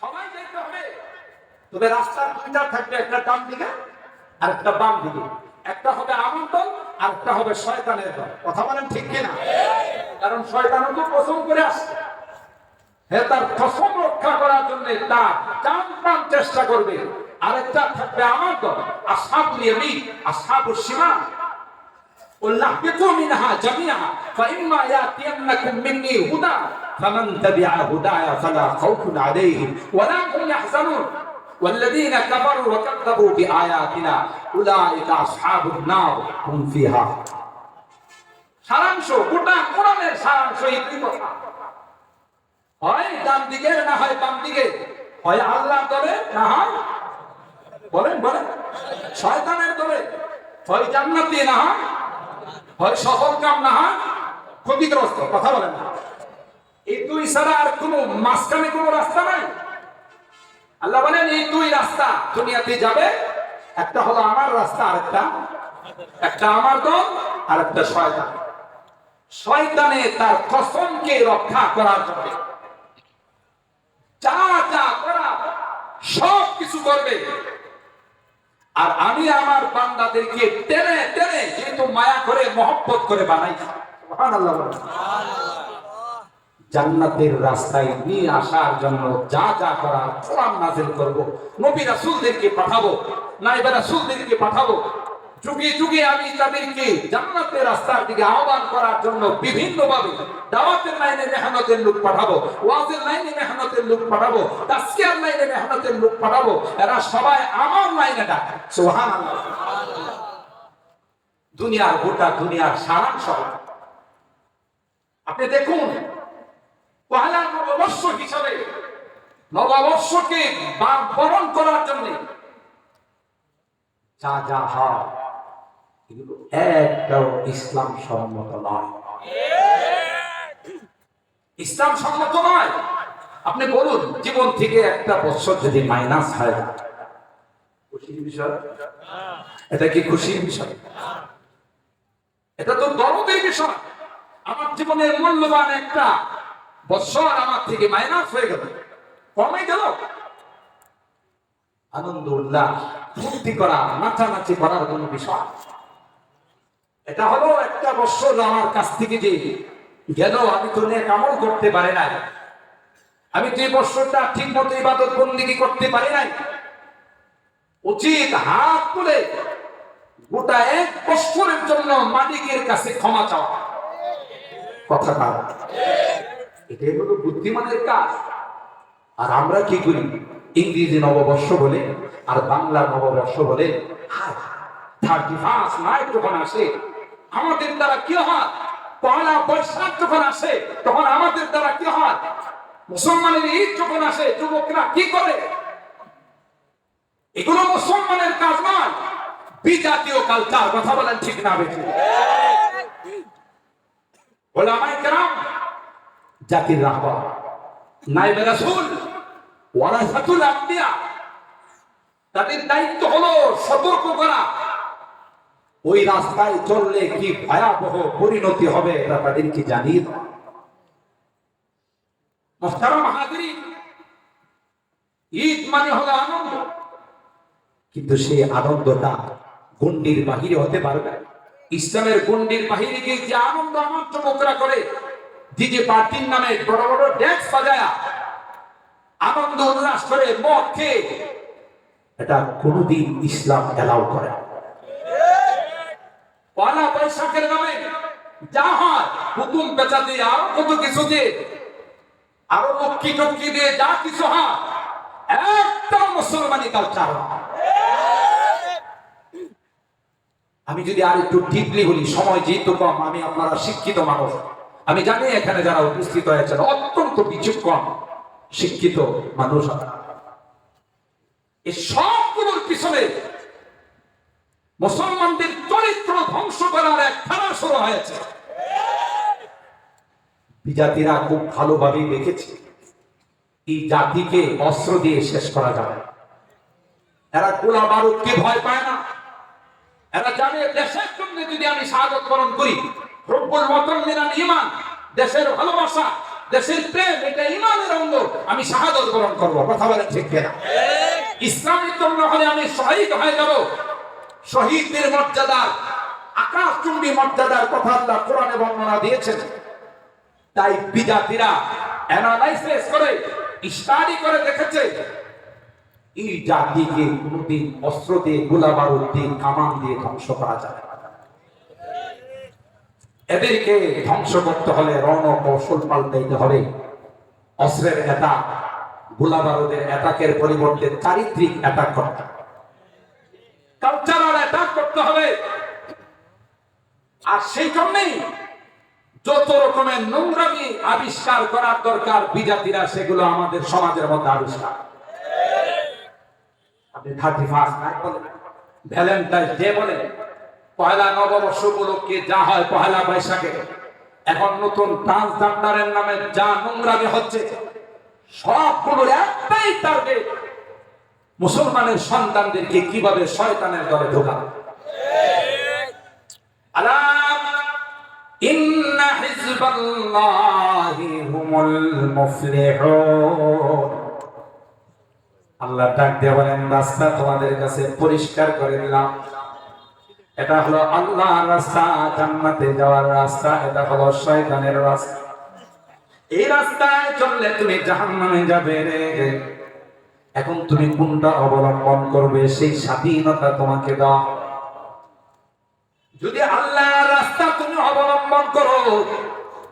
সবাই যেতে হবে, তবে রাস্তার দুইটা থাকবে, একটা ডান দিকে আর একটা বাম দিকে। একটা হবে আমন্ত্রণ, আর একটা হবে শয়তানের দল। কথা বলেন ঠিক কিনা? কারণ শয়তানও তো পছন্দ করে আসছে। হ্যাঁ তার কসম রক্ষা করার জন্য তার চান প্রাণ চেষ্টা করবে। আরেকটা থাকবে আমার দল সাপ নিয়ে আর আসাব সীমা قل اهبطوا منها جميعا فإما يأتينكم مني هدى فمن تبع هداي فلا خوف عليهم ولا هم يحزنون والذين كفروا وكذبوا بآياتنا أولئك أصحاب النار هم فيها সারাংশ গোটা কোরআনের সারাংশ এই দুই কথা হয় ডান দিকে না হয় বাম দিকে হয় আল্লাহ দলে না হয় বলেন বলেন শয়তানের দলে হয় জান্নাতি না হয় হয় সফল কাম না হয় ক্ষতিগ্রস্ত, কথা বলেন এই দুই ছাড়া আর কোনো মাঝখানে কোনো রাস্তা নাই। আল্লাহ বলেন, এই দুই রাস্তা দুনিয়াতে যাবে, একটা হলো আমার রাস্তা আর একটা একটা আমার দল আর একটা শয়তান। শয়তানে তার কসমকে রক্ষা করার জন্য যা যা করা সব কিছু করবে। আর আমি আমার বান্দাদেরকে টেনে টেনে যেহেতু মায়া করে, মহব্বত করে বানাই জান্নাতের রাস্তায় নিয়ে আসার জন্য যা যা করার কোরআন নাজিল করব, নবী রাসূলদেরকে পাঠাবো নাইবা রাসূলদেরকে পাঠাবো যুগে যুগে আমি তাদেরকে জান্নাতের রাস্তার দিকে আহ্বান করার জন্য বিভিন্ন ভাবে দাওয়াতের লাইনে মেহনতের লোক পাঠাবো, ওয়াজের লাইনে মেহনতের লোক পাঠাবো তাসকিয়ার লাইনে মেহনতের লোক পাঠাবো, এরা সবাই আমার লাইনে ডাকে। সুবহানাল্লাহ। দুনিয়ার গোটা দুনিয়ার সারাংশ আপনি দেখুন, পহেলা নববর্ষ হিসাবে, নববর্ষকে বরণ করার জন্য যা যা হয় এগুলো একটাও ইসলাম সম্মত নয়। ইসলাম সম্মত নয়। আপনি বলুন, জীবন থেকে একটা বছর যদি মাইনাস হয়, খুশির বিষয়? এটা কি খুশির বিষয়? এটা তো দরদের বিষয়। আমার জীবনের মূল্যবান একটা বছর আমার থেকে মাইনাস হয়ে গেল। কমে গেল। আনন্দ উল্লাস ফুর্তি করা, নাচানাচি করার কোন বিষয়। এটা হলো একটা বছর আমার কাছ থেকে যে গেল, আমি তো নেক আমল করতে পারি নাই। আমি যে বছরটা ঠিক মতো ইবাদত বন্দিগি করতে পারি নাই। উচিত হাত তুলে গোটা এক বছরের জন্য মালিকের কাছে ক্ষমা চাওয়া। কথা না এটাই হলো বুদ্ধিমানের কাজ। আর আমরা কি করি? ইংরেজি নববর্ষ বলে আর বাংলা নববর্ষ বলে থার্টি ফার্স্ট নাইট যখন আসে আমাদের দ্বারা কি হয়? পয়লা বৈশাখ যখন আসে, তখন আমাদের দ্বারা কি হয়? মুসলমানের ঈদ যখন আসে, যুবকরা কি করে? এগুলো মুসলমানের কাজ নয়। বিজাতীয় কালচার, কথা বলেন ঠিক না বেঠিক ওলামাই কেরাম, জাতির রাহবা। নাইবে রাসূল, ওয়ারাসাতুল আম্বিয়া। তাদের দায়িত্ব হলো সতর্ক করা। ওই রাস্তায় চললে কি ভয়াবহ পরিণতি হবে এটা তাদেরকে জানিয়ে ঈদ মানে হলো আনন্দ কিন্তু সেই আনন্দটা গণ্ডির বাহিরে হতে পারবে। ইসলামের গণ্ডির বাহিরে গিয়ে যে আনন্দ আমার চমকরা করে ডিজে পার্টির নামে বড় বড় ড্যান্স বাজায়া আনন্দ উল্লাস করে মদ খেয়ে, এটা কোনোদিন ইসলাম এলাও করে না। পয়লা বৈশাখের নামে যা হয় হুকুম পেঁচা দিয়ে আরও কত কিছু দিয়ে আরও লক্ষ্মী টক্কি দিয়ে যা কিছু হয়, একটা মুসলমানি কালচার আমি যদি আর একটু ডিপলি বলি, সময় যেহেতু কম, আমি আপনারা শিক্ষিত মানুষ আমি জানি এখানে যারা উপস্থিত হয়েছেন, অত্যন্ত বিচক্ষণ শিক্ষিত মানুষ আপনারা। পিছনে মুসলমানদের চরিত্র ধ্বংস করার এক খেলা শুরু হয়েছে। বিজাতিরা খুব ভালোভাবে দেখেছে। এই জাতিকে অস্ত্র দিয়ে শেষ করা যাবে। এরা গোলা বারুদকে ভয় পায় না। এরা জানে দেশের জন্য যদি আমি সাহায্য বরণ করি রব্বুল ওয়াতন মিনাল ঈমান দেশের ভালোবাসা দেশের প্রেম এটা ইমানের অঙ্গ আমি শাহাদত বরণ করব। কথা বলেন ঠিক কিনা? ইসলামের জন্য হলে আমি শহীদ হয়ে যাব। শহীদদের মর্যাদার আকাশ চুম্বী মর্যাদার কথা আল্লাহ কোরআনে বর্ণনা দিয়েছেন। তাই বিজাতিরা অ্যানালাইসিস করে, স্টাডি করে দেখেছে। এই জাতিকে কোনদিন অস্ত্র দিয়ে গোলা বারুদ দিয়ে কামান দিয়ে ধ্বংস করা না। এদেরকে ধ্বংস করতে হলে রণ কৌশল পাল্টাইতে হবে। অস্ত্রের অ্যাটাক গোলা বারুদের অ্যাটাকের পরিবর্তে চারিত্রিক অ্যাটাক করতে অ্যাটাক করতে হবে। আর সেই জন্যই যত রকমের নোংরামি আবিষ্কার করার দরকার বিজাতিরা, সেগুলো আমাদের সমাজের মধ্যে আবিষ্কার। আপনি thirty first night Valentine day পয়লা নববর্ষ উপলক্ষে যা হয় পয়লা বৈশাখে। এখন নতুন ট্রান্সজেন্ডারের নামে যা নোংরামি হচ্ছে সবগুলো একটাই টার্গেট মুসলমানের সন্তানদেরকে কীভাবে শয়তানের দলে ঢোকাবে? আল্লাহ ডাক দিয়ে বলেন, রাস্তা তোমাদের কাছে পরিষ্কার করে দিলাম। এটা হলো আল্লাহ রাস্তা, জান্নাতে যাওয়ার রাস্তা, এটা হলো শয়তানের রাস্তা। এই রাস্তায় চললে তুমি জাহান্নামে যাবে রে। এখন তুমি কোনটা অবলম্বন করবে, সেই স্বাধীনতা তোমাকে দাও। যদি আল্লাহ রাস্তা তুমি অবলম্বন করো,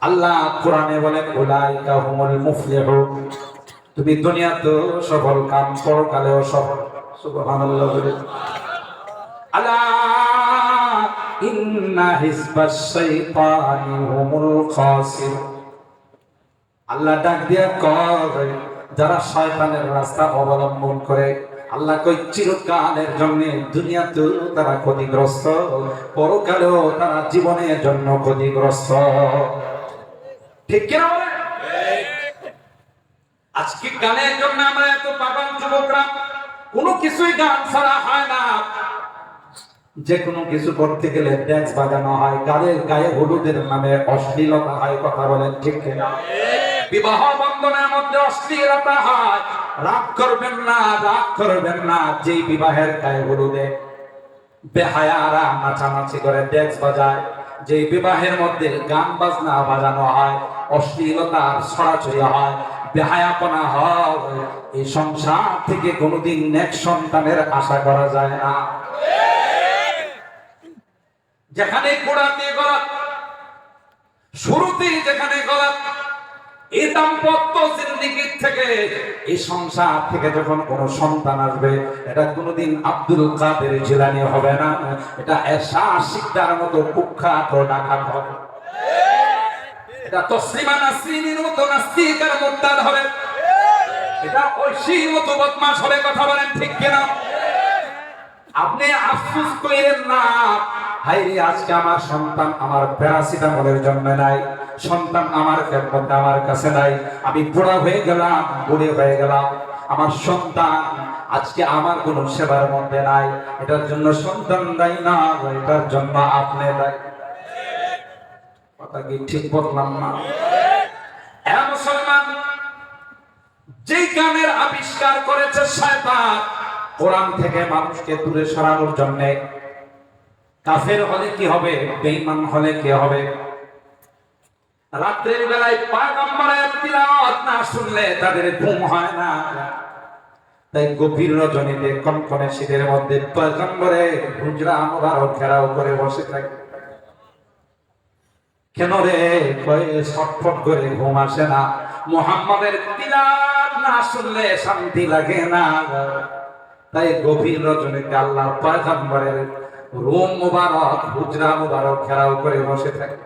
আল্লাহ কোরআনে বলেন, উলাইকা হুমুল মুফলিহুন। তুমি দুনিয়াতে সফল কাম পরকালেও সফল। সুবহানাল্লাহ বলে। আলা ইন্না হিজবাস শাইতানি হুমুল খাসির। আল্লাহ ডাক দিয়া কয়, যারা শয়তানের রাস্তা অবলম্বন করে আল্লাহ কই, চিরকালের জন্য দুনিয়াতেও তারা ক্ষতিগ্রস্ত, পরকালেও তারা জীবনের জন্য ক্ষতিগ্রস্ত। ঠিক কিনা বলেন? আজকে গানের জন্য আমরা এত পাগল যুবকরা, কোনো কিছুই গান ছাড়া হয় না। যে কোনো কিছু করতে গেলে ড্যান্স বাজানো হয় গানের গায়ে হলুদের নামে অশ্লীলতা হয়, কথা বলেন ঠিক কিনা? বিবাহ বন্ধনের মধ্যে অশ্লীলতা হয় রাগ করবেন না, রাগ করবেন না, যেই বিবাহের গায়ে হলুদে বেহায়ারা নাচানাচি করে ড্যান্স বাজায় যে বিবাহের মধ্যে গান বাজনা বাজানো হয়, অশ্লীলতার ছড়াছড়ি হয়, বেহায়াপনা হয়, এই সংসার থেকে কোনোদিন নেক সন্তানের আশা করা যায় না। যেখানে গোড়াতে গলাত শুরুতেই যেখানে গলাত এই দাম্পত্য জিন্দিগির থেকে এই সংসার থেকে যখন কোন সন্তান আসবে, এটা কোনোদিন আব্দুল কাদের জিলানি হবে না। এটা এসা শিকদার মতো কুখ্যাত ডাকাত হবে। এটা তসলিমা নাসরিনের মতো নাস্তিকার মোত্তাদ হবে। এটা ঐশীর মতো বদমাস হবে, কথা বলেন ঠিক কিনা? আপনি আফসোস করেন না হাই আজকে আমার সন্তান আমার প্যারাসিটামলের জন্য নাই। সন্তান আমার খেদমতে আমার কাছে নাই। আমি বুড়া হয়ে গেলাম, বুড়ে হয়ে গেলাম। আমার সন্তান আজকে আমার কোনো সেবার মধ্যে নাই। এটার জন্য সন্তান দায়ী না, এটার জন্য আপনি দায়ী কথা কি ঠিক বললাম না? মুসলমান, যেই গানের আবিষ্কার করেছে শয়তান, কোরআন থেকে মানুষকে দূরে সরানোর জন্য কাফের হলে কি হবে? বেঈমান হলে কি হবে? রাত্রের বেলায় পয়গম্বরের তিলাওয়াত না শুনলে তাদের ঘুম হয় না। তাই গভীর রজনীতে কনকনে শীতের মধ্যে পয়গম্বরে হুজরা, মোবারক, ঘেরাও করে বসে থাকে। কেন রে? কয়ে ছটফট করে ঘুম আসে না। মোহাম্মদের তিলাওয়াত না শুনলে শান্তি লাগে না। তাই গভীর রজনীতে আল্লাহ পয়গম্বরের রুম মুবারক, হুজরা মুবারক ঘেরাও করে বসে থাকে।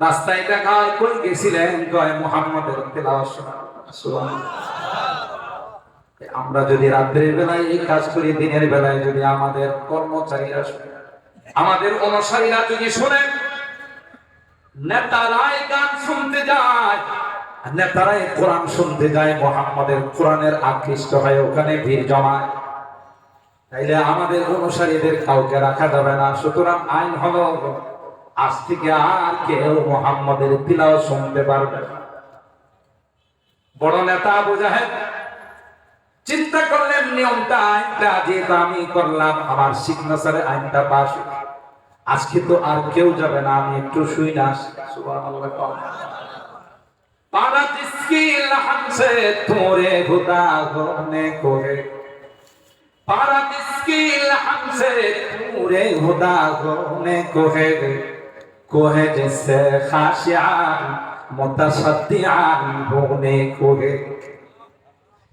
রাস্তায় দেখা কই গেছিলেন? কয়, মোহাম্মদের শোনা। আমরা যদি রাত্রের বেলায় এই কাজ করি, দিনের বেলায় যদি আমাদের কর্মচারীরা শুনে, আমাদের অনুসারীরা যদি শোনেন নেতারাই গান শুনতে যায় নেতারাই কোরআন শুনতে যায়, মোহাম্মদের কোরআনের আকৃষ্ট হয়, ওখানে ভিড় জমায়। তাইলে আমাদের অনুসারীদের কাউকে রাখা যাবে না। সুতরাং আইন হলো, আজ থেকে আর কেউ মোহাম্মদের তিলাও শুনতে পারবে বড় নেতা জাহেদ চিন্তা করলেন, নিয়মটা, আইনটা যেহেতু আমি করলাম, আমার সিগনেচারে আইনটা পাস আজকে তো আর কেউ যাবে না, আমি একটু শুই না। কও। পারা সে তোরে খুদা গোনে কোহে।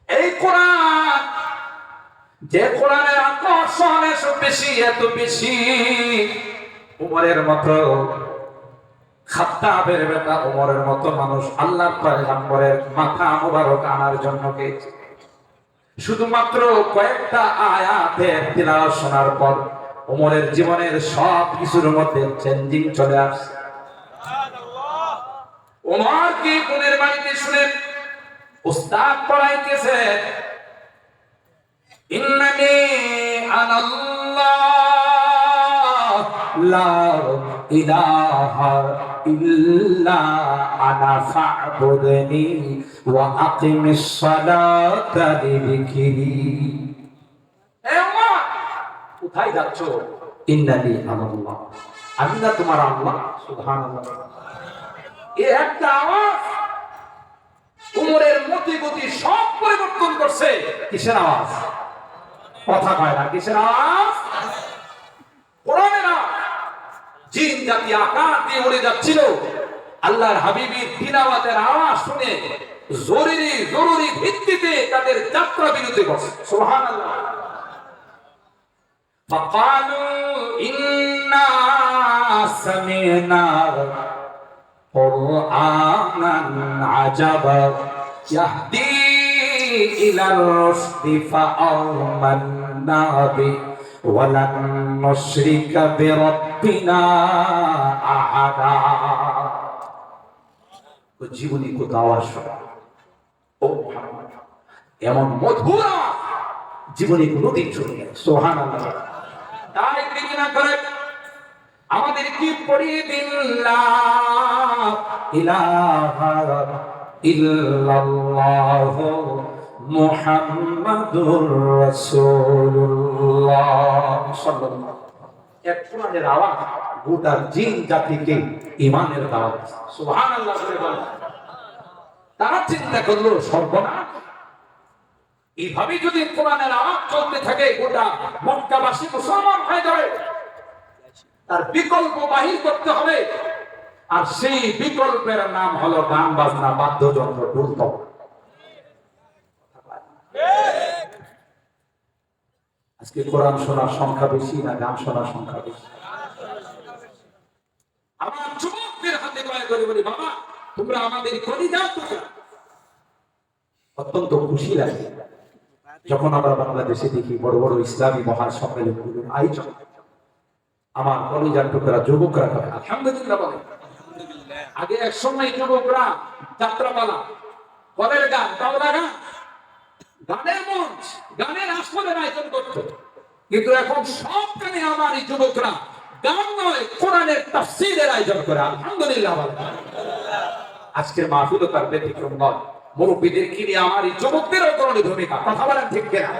এই যে বেশি, এত বেশি। উমরের মতো, খাত্তাবের বেটা উমরের মতো মানুষ পয়গম্বরের মাথা মুবারক আনার জন্য গেছে। শুধুমাত্র কয়েকটা আয়াতের তিলাওয়াত শোনার পর উমরের জীবনের সব কিছুর মধ্যে চেঞ্জিং চলে আসছে। উমর কি কোনের বাড়িতে শুনে উস্তাদ পড়াইতেছে? ইন্নানি আনাল্লাহ। উমরের মতি গতি সব পরিবর্তন করছে। কিসের আওয়াজ? কথা কয় না, কিসের আওয়াজ? কোরআনের আওয়াজ। জিন জাতি আকার দিয়ে উড়ে যাচ্ছিল আল্লাহর হাবিবির তিলাওয়াতের আওয়াজ শুনে জরুরি জরুরি ভিত্তিতে তাদের যাত্রা বিরতি করছে সুবহানাল্লাহ فقالوا إنا سمعنا قرآنا عجبا يهدي إلى الرشد فآمنا به ولن نشرك بربنا أحدا জীবনী কোথাও আসবে ও মুহাম্মদ, এমন মধুর আওয়াজ জীবনে কোনোদিন শুনি নাই সোহান তাই তিনি না করে আমাদের কি পড়িয়ে দিন লা ইলাহা ইল্লাল্লাহ মুহাম্মাদুর রাসূলুল্লাহ। সাল্লাল্লাহু এক কোরআনের আওয়াজ, গোটা জিন জাতিকে ইমানের দাওয়াত। সুবহানাল্লাহ করে বলেন তারা চিন্তা করল, সর্বনাশ। এইভাবে যদি কোরআনের আওয়াজ চলতে থাকে, গোটা মক্কাবাসী মুসলমান হয়ে যাবে। তার বিকল্প বাহির করতে হবে। আর সেই বিকল্পের নাম হলো গান বাজনা, বাদ্যযন্ত্র দুর্তম আজকে কোরআন শোনার সংখ্যা বেশি না গান শোনার সংখ্যা বেশি? আমার যুবকদের হাতে বলি, বাবা, তোমরা আমাদের অত্যন্ত খুশি লাগে। যখন আমরা বাংলাদেশে দেখি, বড় বড় ইসলামী আয়োজন, আমার কলিজার টুকরা যুবকরা করে, আলহামদুলিল্লাহ বলে। আগে এক সময় যুবকরা যাত্রাপালা তাওলা গান গানের মঞ্চ, গানের আয়োজন করত। কিন্তু এখন সব গানে আমার এই যুবকরা গান নয়, কোরআনের আয়োজন করে। আলহামদুলিল্লাহ আজকের তার ব্যতিক্রম নয়। মুরব্বীদের কিনে আমার এই যুবকদের অগ্রণী ভূমিকা, কথা বলেন ঠিক কিনা?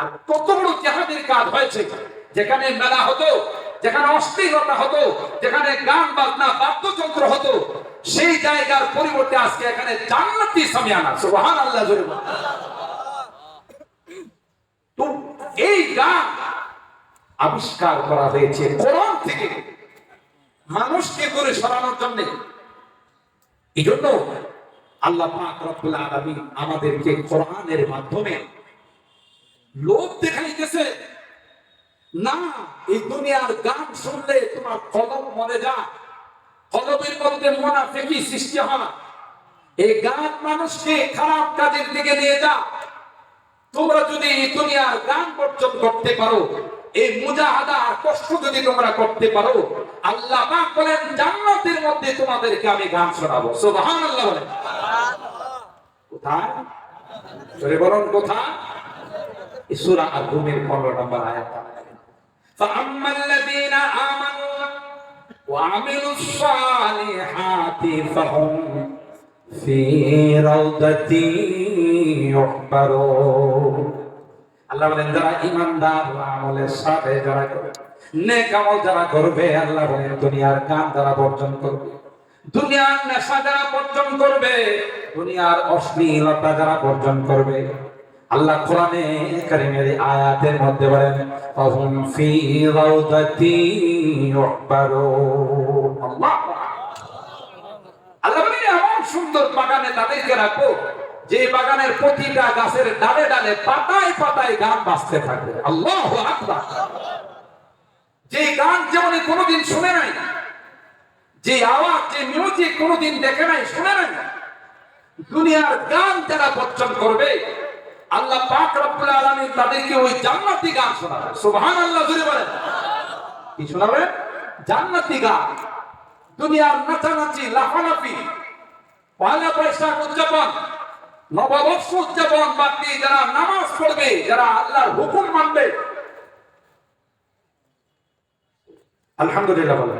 আর কত বড় জেহাদের কাজ হয়েছে, যেখানে মেলা হতো, যেখানে অশ্লীলতা হতো, যেখানে গান বাজনা, বাদ্যযন্ত্র হতো, সেই জায়গার পরিবর্তে আজকে এখানে জান্নাতি সামিয়ানা সুবহান আল্লাহ জোরে। তো এই গান আবিষ্কার করা হয়েছে কোরআন থেকে মানুষকে করে সরানোর জন্য। এই জন্য আল্লাহ পাক রব্বুল আলামিন আমাদেরকে কোরআনের মাধ্যমে লোভ দেখাইতেছে, না, এই দুনিয়ার গান শুনলে তোমার কলম মরে যা কলমের মধ্যে মোনাফেকি সৃষ্টি হয়। এই গান মানুষকে খারাপ কাজের দিকে নিয়ে যা তোমরা যদি এই দুনিয়ার গান বর্জন করতে পারো এই মুজাহাদা আর কষ্ট যদি তোমরা করতে পারো আল্লাহ পাক বলেন জান্নাতের মধ্যে তোমাদেরকে আমি গান শোনাবো সুবহানাল্লাহ বলেন কোথায় জোরে বলুন কোথায় এই সূরা আর-রুমের 15 নম্বর আয়াত فأما الذين آمنوا وعملوا الصالحات فهم في روضة يحبرون আল্লাহ বলেন, যারা ইমানদার আমলের সাথে যারা করবে, নেক আমল যারা করবে, আল্লাহ বলেন, দুনিয়ার গান যারা বর্জন করবে, দুনিয়ার নেশা যারা বর্জন করবে, দুনিয়ার অশ্লীলতা যারা বর্জন করবে। আল্লাহ কোরআনে কারিমের আয়াতের মধ্যে বলেন, ফাহুম ফি রাউদাতি আল্লাহ! সুন্দর বাগানে তাদেরকে রাখব। যে বাগানের প্রতিটা গাছের ডালে ডালে পাতায় পাতায় গান বাজতে থাকবে। আল্লাহ আকবার। যে গান যেমন কোনোদিন শুনে নাই, যে আওয়াজ, যে মিউজিক কোনোদিন দেখে নাই, শুনে নাই, দুনিয়ার গান যারা বর্জন করবে, আল্লাহ পাক রব্বুল আলামিন তাদেরকে ওই জান্নাতি গান শোনাবে। সুবহানাল্লাহ জুড়ে বলেন। কি শোনাবে? জান্নাতি গান। দুনিয়ার নাচানাচি, লাফালাফি পয়লা বৈশাখ উদযাপন, নববর্ষ উদযাপন বাদ দিয়ে যারা নামাজ পড়বে, যারা আল্লাহর হুকুম মানবে, আলহামদুলিল্লাহ বলে